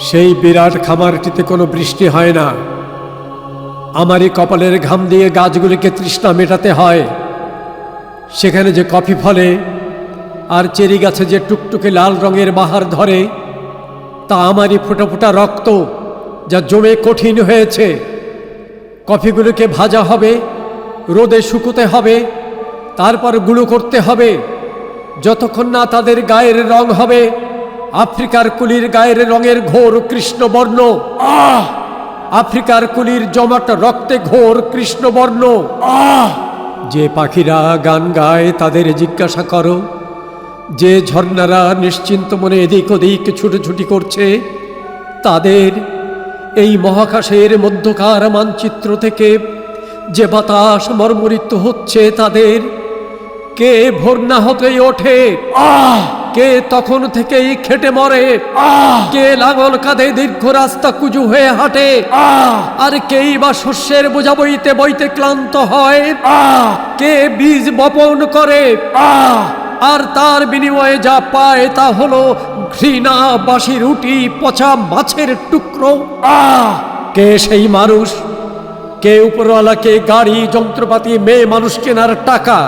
সেই বিরাট খামারটিতে কোনো বৃষ্টি হয় না। আমারই কপালের ঘাম দিয়ে গাছগুলিকে তৃষ্ণা মেটাতে হয়। সেখানে যে কফি ফলে আর চেরি গাছে যে টুকটুকে লাল রঙের বাহার ধরে, তা আমারই ফোটা ফোটা রক্ত যা জমে কঠিন হয়েছে। কফিগুলোকে ভাজা হবে, রোদে শুকোতে হবে তারপর গুঁড়ো করতে হবে। যতক্ষণ না তাদের গায়ের রং হবে আফ্রিকার কুলির গায়ের রঙের ঘোর কৃষ্ণবর্ণ। আহ! আফ্রিকার কুলির জমাট রক্তে ঘোর কৃষ্ণবর্ণ। আহ! যে পাখিরা গান গায় তাদের জিজ্ঞাসা করো যে ঝর্ণারা নিশ্চিন্ত মনে এদিক ওদিক ছুটোছুটি করছে তাদের এই মহাকাশের মধ্যকার মানচিত্র থেকে যে বাতাস মর্মরিত হচ্ছে তাদের কে ভোর না হতেই ওঠে কে তখন থেকেই খেটে মরে? কে লাঙল কাঁধে দীর্ঘ রাস্তা কুজু হয়ে হাঁটে? আর কেই বা শস্যের বোঝা বইতে বইতে ক্লান্ত হয়? কে বীজ বপন করে? আর তার বিনিময়ে যা পায় তা হলো ঘৃণা বাসি রুটি পচা মাছের টুকরো। কে সেই মানুষ? কে উপরওয়ালাকে গাড়ি যন্ত্রপাতি মেয়ে মানুষ কেনার টাকা?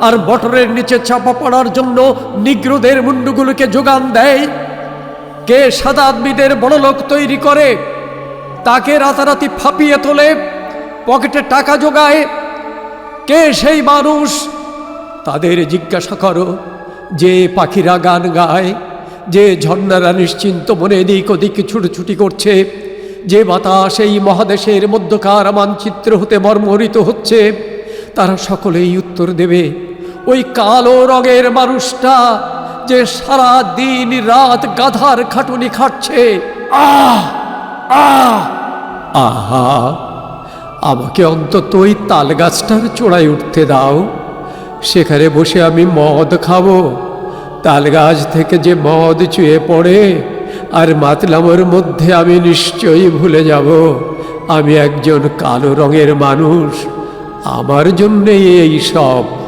আর বটরের নিচে চাপা পড়ার জন্য নিগ্রোদের মুন্ডুগুলোকে যোগান দেয়। কে সাদা আদমিদের বড় লোক তৈরি করে, তাকে রাতারাতি ফাঁপিয়ে তোলে, পকেটে টাকা যোগায়। কে সেই মানুষ? তাদের জিজ্ঞাসা করো, যে পাখিরা গান গায়, যে ঝর্ণারা নিশ্চিন্ত মনে এদিক ওদিক ছুটোছুটি করছে, যে বাতাস এই মহাদেশের মধ্যকার মানচিত্র হতে মর্মরিত হচ্ছে। তারা সকলেই উত্তর দেবে, ওই কালো রঙের মানুষটা যে সারা দিন রাত গাধার খাটুনি খাটছে, আহ আমাকে অন্তত ওই তাল গাছটার চূড়ায় উঠতে দাও। সেখানে বসে আমি মদ খাব। তাল গাছ থেকে যে মদ চুয়ে পড়ে আর মাতলামোর মধ্যে আমি নিশ্চয়ই ভুলে যাব। আমি একজন কালো রঙের মানুষ। আমার জন্যে এই সব